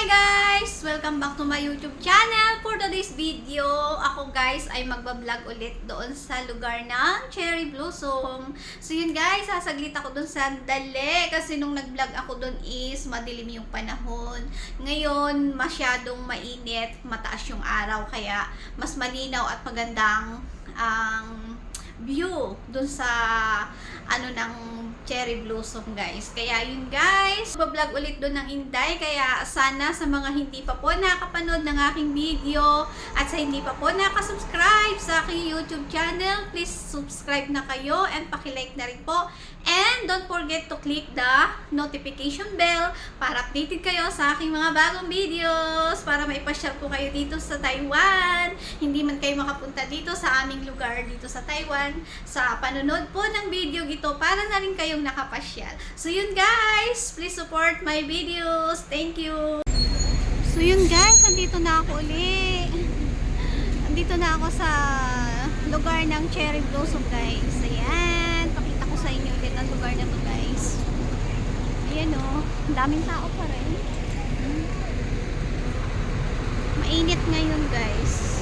Hi guys! Welcome back to my YouTube channel. For today's video, ako guys ay magbablog ulit doon sa lugar ng Cherry Blossom. So yun guys, sasaglit ako doon sa dali kasi nung nag-vlog ako doon is madilim yung panahon. Ngayon, masyadong mainit, mataas yung araw kaya mas malinaw at magandang ang view doon sa ano ng cherry blossom guys. Kaya yun guys, bablog ulit doon ng Inday. Kaya sana sa mga hindi pa po nakapanood ng aking video at sa hindi pa po nakasubscribe sa aking YouTube channel, please subscribe na kayo and pakilike na rin po. And don't forget to click the notification bell para updated kayo sa aking mga bagong videos para maipasyal ko kayo dito sa Taiwan. Hindi man kayo makapunta dito sa aming lugar dito sa Taiwan sa panonood po ng video gito para na rin kayong nakapasyal. So yun guys, please support my videos. Thank you. So yun guys, andito na ako uli. Andito na ako sa lugar ng Cherry Blossom guys. Ayan, pakita ko sa inyo ulit ang lugar na to guys. Ayan o, oh, daming tao pa rin. Mainit ngayon guys.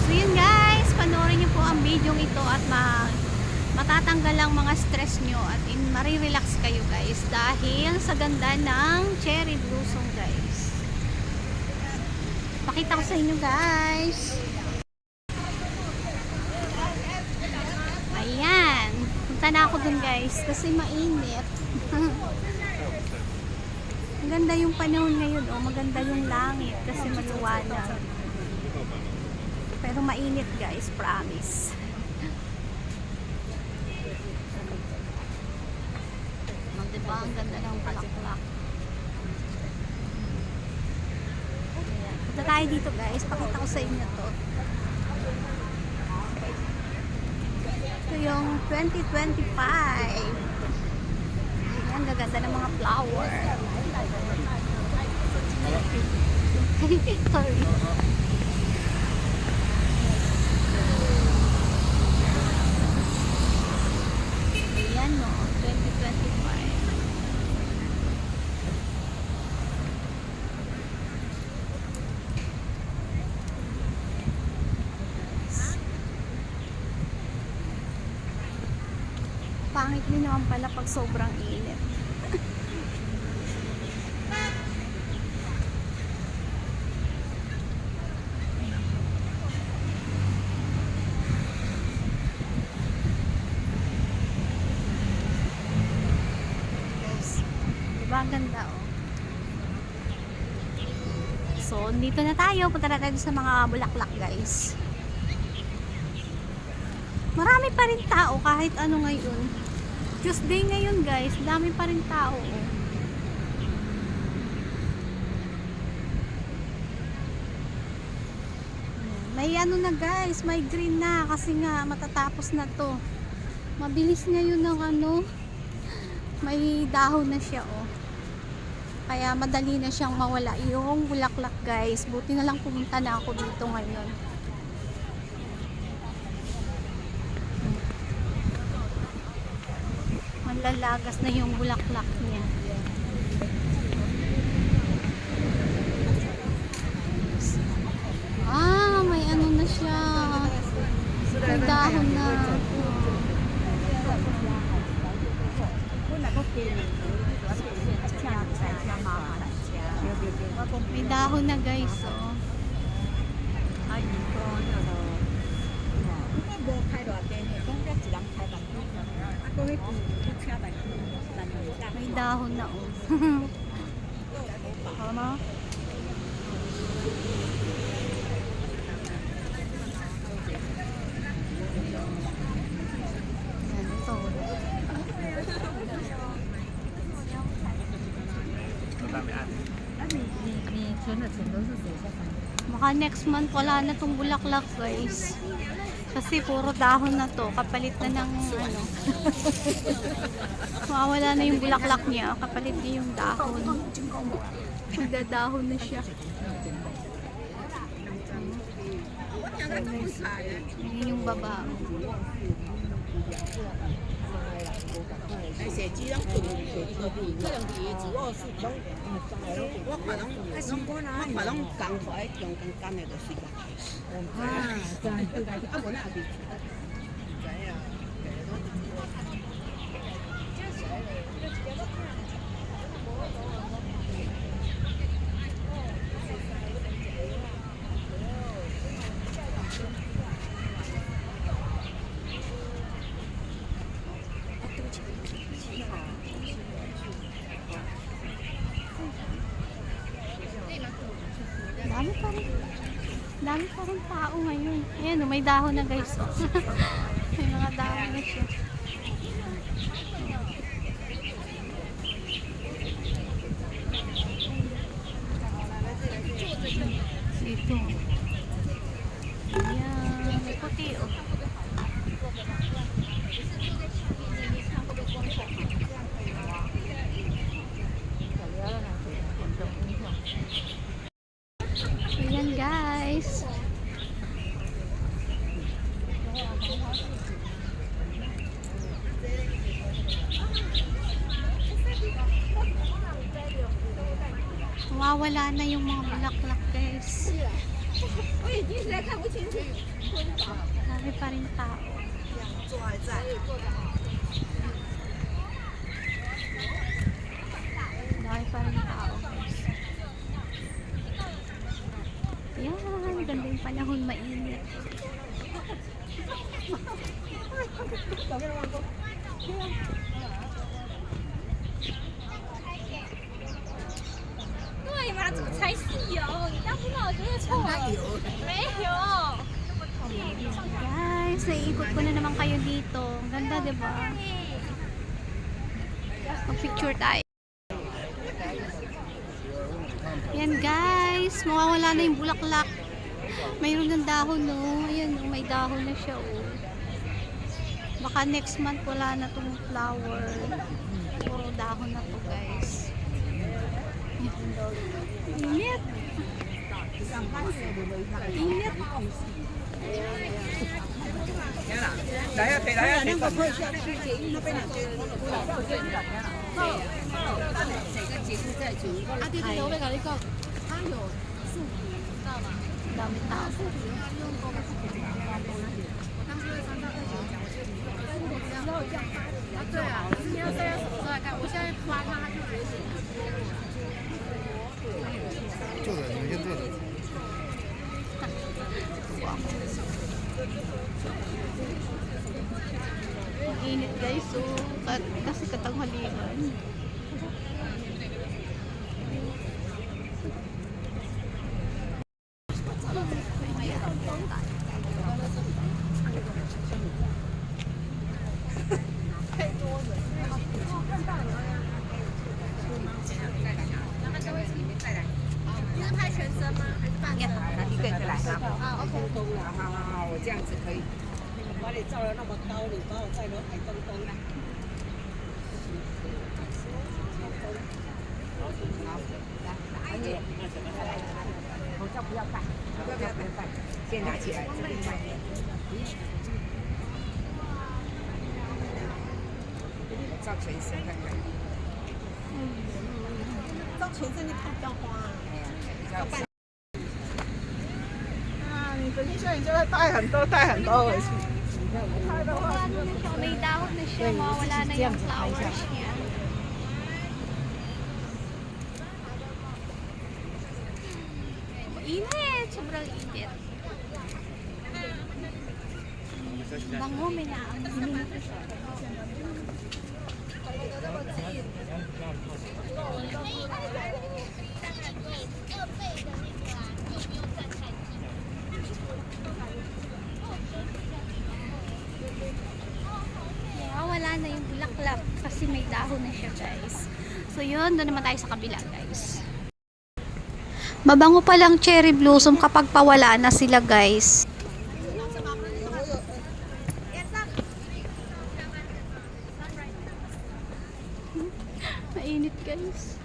So yun guys, panoorin niyo po ang video ito at ma matatanggal ang mga stress nyo at in, marirelax kayo guys dahil sa ganda ng cherry blossom guys. Pakita ko sa inyo guys. Ayan. Punta na ako dun guys kasi mainit. Maganda yung panahon ngayon oh. Maganda yung langit kasi maliwanag. Pero mainit guys, promise. Oh, diba? Ang ganda ng bulaklak. Punta tayo dito guys. Pakita ko sa inyo to. Ito yung 2025. Ayan, gaganda ng mga flower. Sorry. Ayan o, 2025. Pangit din naman pala pag sobrang init. Diba ang ganda oh. So, dito na tayo. Punta na tayo sa mga bulaklak guys. Marami pa rin tao kahit ano ngayon. Tuesday ngayon guys, dami pa rin tao. May ano na guys, may green na kasi nga matatapos na to. Mabilis ngayon ng ano, may dahon na siya oh. Kaya madali na siyang mawala yung bulaklak guys. Buti na lang pumunta na ako dito ngayon. Manlalagas na yung bulaklak niya. Ah, may ano na siya. May dahon na. May dahon na guys, oh. May dahon na, oh. Tama? Yan, ito. Baka next month wala na tong bulaklak guys. Kasi puro dahon na to. Kapalit na ng ano. Mawawala na yung bulaklak niya. Kapalit niya yung dahon. Magdadahon na siya. Ayan yung baba. 射枝拢做可能是自我是拢，我看拢，我看拢工课用工干的就是啦。啊，对，啊，无那是。 Tao ngayon. Ayan, oh, may dahon na guys. may mga dahon na siya. Dito. Ayan, may puti oh. Ayan guys. Mawawala na yung bulaklak guys. Dami pa rin tao. Dami pa rin tao guys. Ayan, ganda yung panahon mainit. dahon, no? Ayan, oh, may dahon na siya, oh. Baka next month wala na tong flower. Puro dahon na to, guys. Init! Init! 来呀，来呀，那个退下去，那边两间。啊，对对，我要跟你讲，它有树皮，知道吗？ Dami tao. 啊， 对啊，可是你要戴在手上来看，我现在刮它，它就还是。坐着，你们先坐着。 Ang init guys, so kat, kasi katanghalian. 把你照的那么高，你把我照的矮咚咚的。好，来，口罩不要戴，不要不要戴，先拿起来，这边戴。照全身看看。照全身你看不到花。哎呀，比较。啊，你等一下，你就要带很多，带很多回去。 Siya, mawawala na yung flowers niya. Init! Sobrang init. Bango, may naamoy. Kaya wala na yung bulaklak kasi may dahon na siya guys. So yun, doon naman tayo sa kabila guys. Mabango pa lang cherry blossom kapag pawala na sila guys. Mainit guys.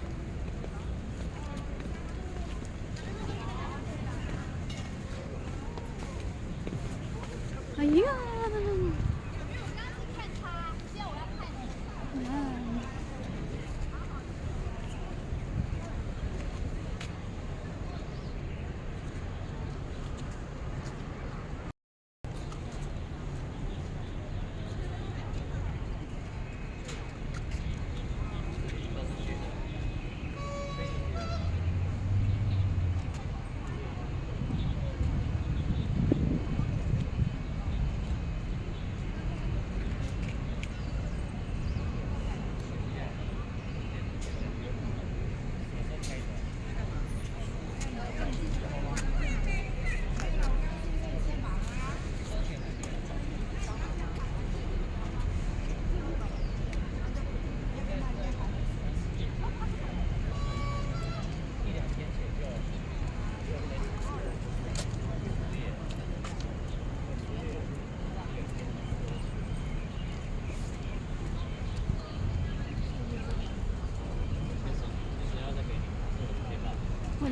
Ayan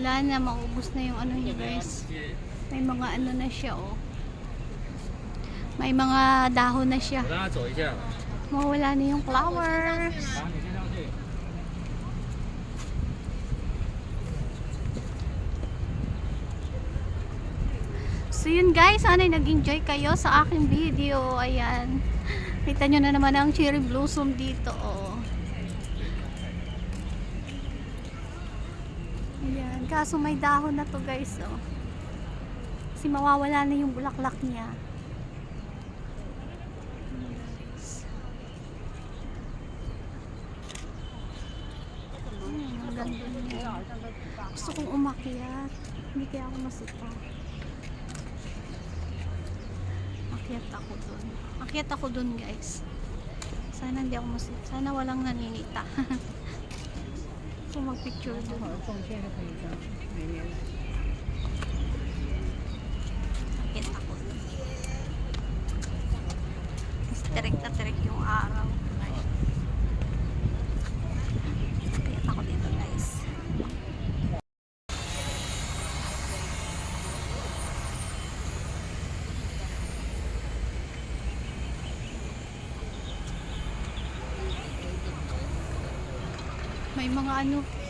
wala na maubos na yung ano niya guys may mga ano na siya oh may mga dahon na siya mawala na yung flowers So yun guys, sana nag-enjoy kayo sa aking video. Ayan. Kita nyo na naman ang cherry blossom dito. Oh. Ayan. Kaso may dahon na to guys. Oh. Kasi mawawala na yung bulaklak niya. Hmm, ang niya. Gusto kong umakyat. Hindi kaya ako masita. Akyat ako dun. Akyat ako dun guys. Sana hindi ako masita. Sana walang naninita. Kung magpicture dun. 奉献的可以的，每 Ano.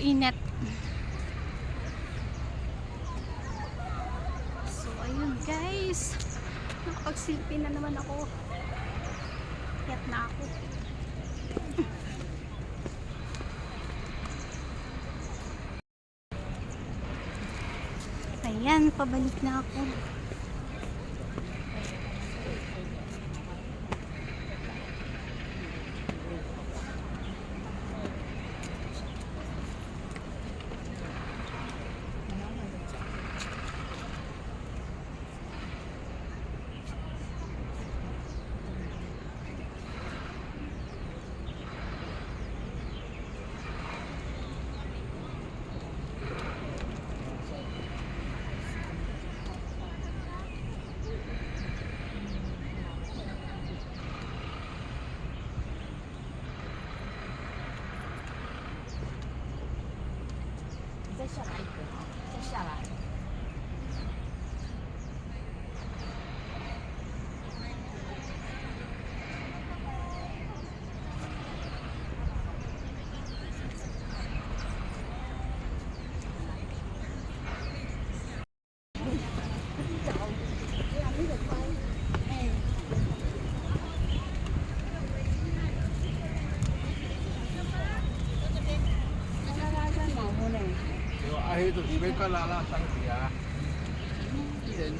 Init. So, ayun guys. Nakapagsilpi na naman ako. Kayat na ako. Ayan, pabalik na ako. 为快拉拉三十啊，一人。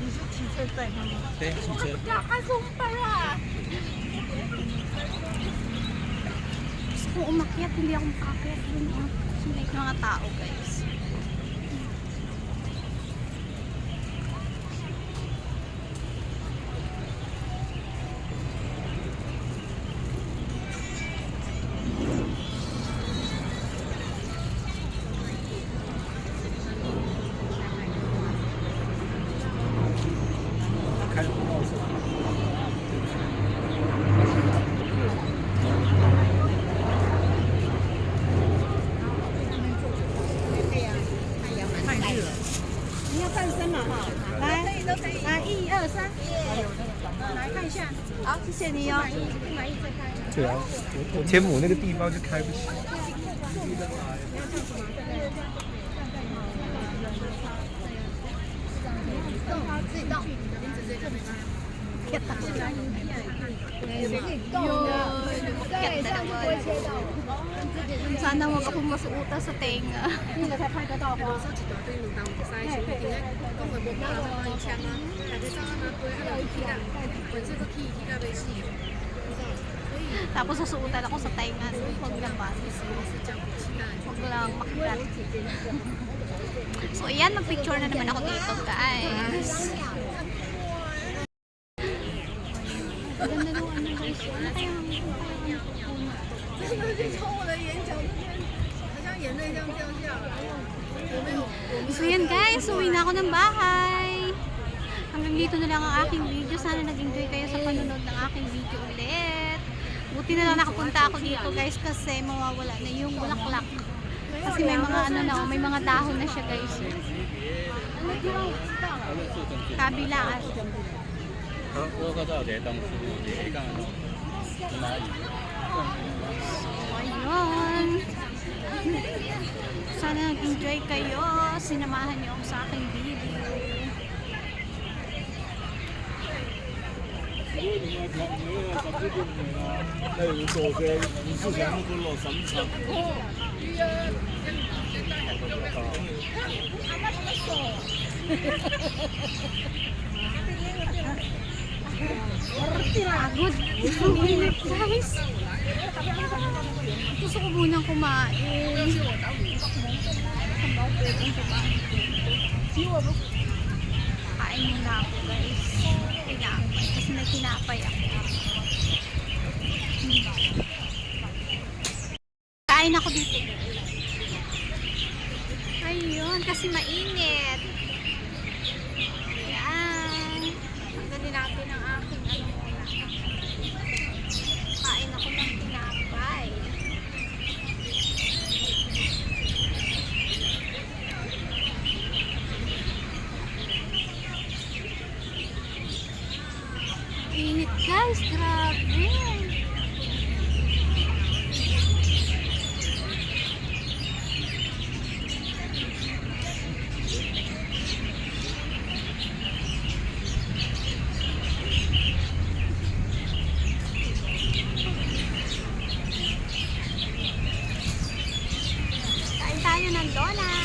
你是骑车带他吗？对，骑车。呀，还是五百啊！kung umakyat, hindi ako makakayat. Yun ang sulit mga tao, guys. 天母那个地方就开不起。传统我个风格是乌的是顶的，你给他拍个照吧。是几朵灯笼当塞出去，今天刚回国，拿了一千吗？还在上那拿回来，我，本身都去去干杯。Tapos susuutan ako sa tainga. So, huwag lang ba? Huwag lang makilat. so, ayan, magpicture na naman ako dito, guys. So, yan guys. Uwi na ako ng bahay. Hanggang dito na lang ang aking video. Sana nag-enjoy kayo sa panunod ng aking Buti na lang nakapunta ako dito guys kasi mawawala na yung bulaklak. Kasi may mga ano na, oh, may mga dahon na siya guys. Eh. Kabilaan. So, ayun. Sana nag-enjoy kayo. Sinamahan niyo ako sa aking video. Pagod. Ang init, guys. Gusto ko munang kumain. Saan ba ako pwedeng kumain? Kain muna ako, guys. Tinapay. Kasi may tinapay ako. Kain ako dito. Ayun, kasi mainit. Ayan. Tanggalin natin ang aking ano muna. Kain ako ng tinapay. Init guys, grabe. Kain tayo ng donut.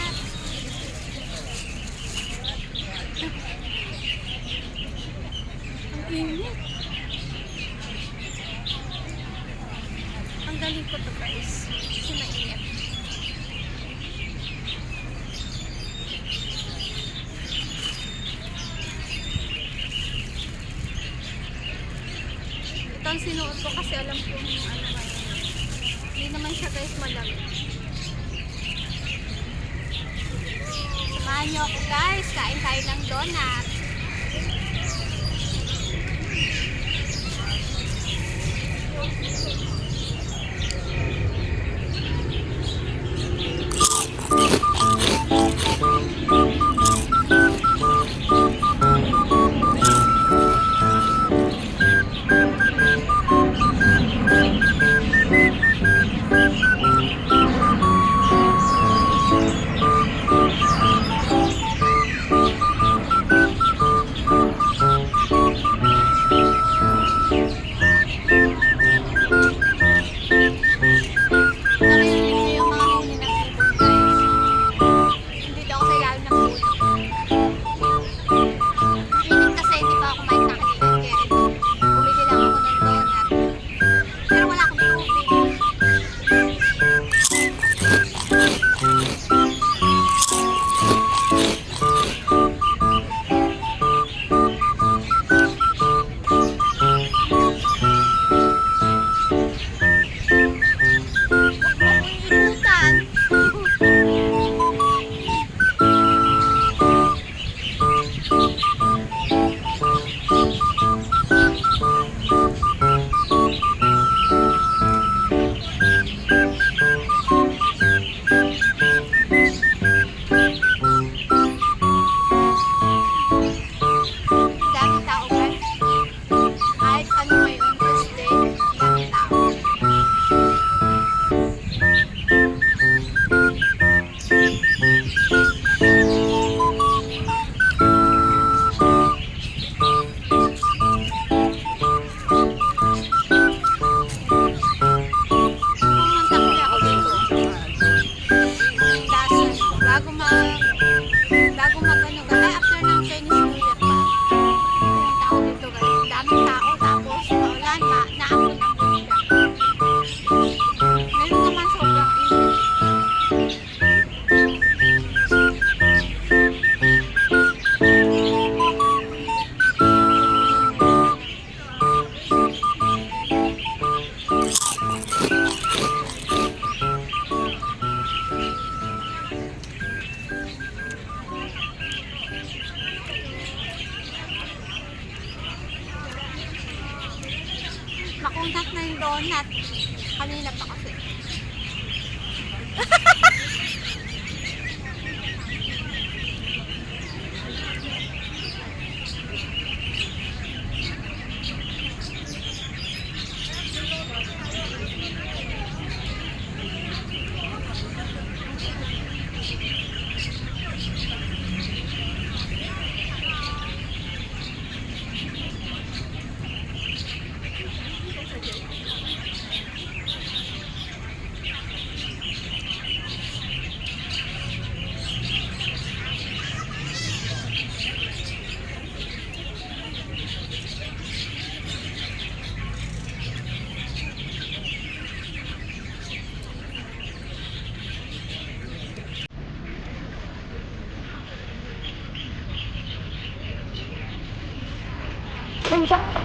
Panoorin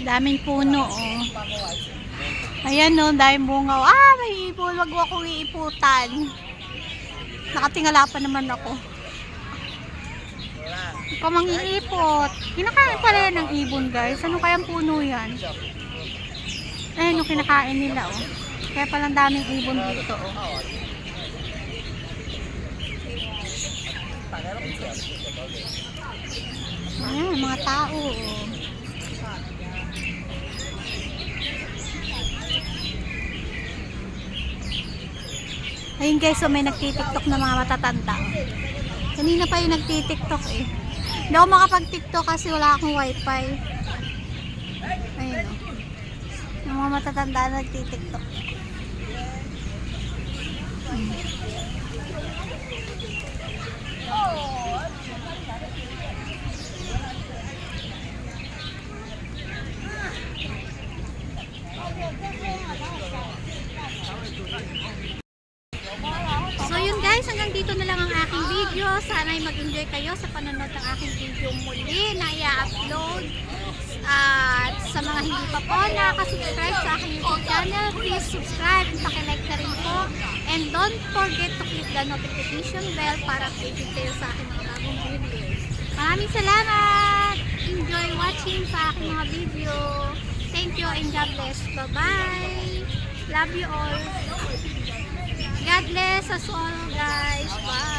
Daming puno, oh. Ayan, no, daming bunga. Ah, may ibon. Wag mo akong iiputan. Nakatingala pa naman ako. Ikaw mangiipot. Kinakain pala yan ng ibon, guys. Ano kayang puno yan? Ayun, yung kinakain nila, oh. Kaya palang daming ibon dito, oh. Ayan, mga tao, oh. Ayun guys, so may nagtitiktok na mga matatanda. Kanina pa yung nagtitiktok eh. Hindi ako makapag-tiktok kasi wala akong wifi. Ayun o. Yung mga matatanda na nagtitiktok. Hmm. So yun guys, hanggang dito na lang ang aking video. Sana ay mag-enjoy kayo sa panonood ng aking video muli na i-upload. At sa mga hindi pa po nakasubscribe sa aking YouTube channel, please subscribe at pakilike na rin po. And don't forget to click the notification bell para updated kayo sa aking mga bagong videos. Maraming salamat! Enjoy watching sa aking mga video. Thank you and God bless. Bye-bye! Love you all! God bless us all guys. Bye.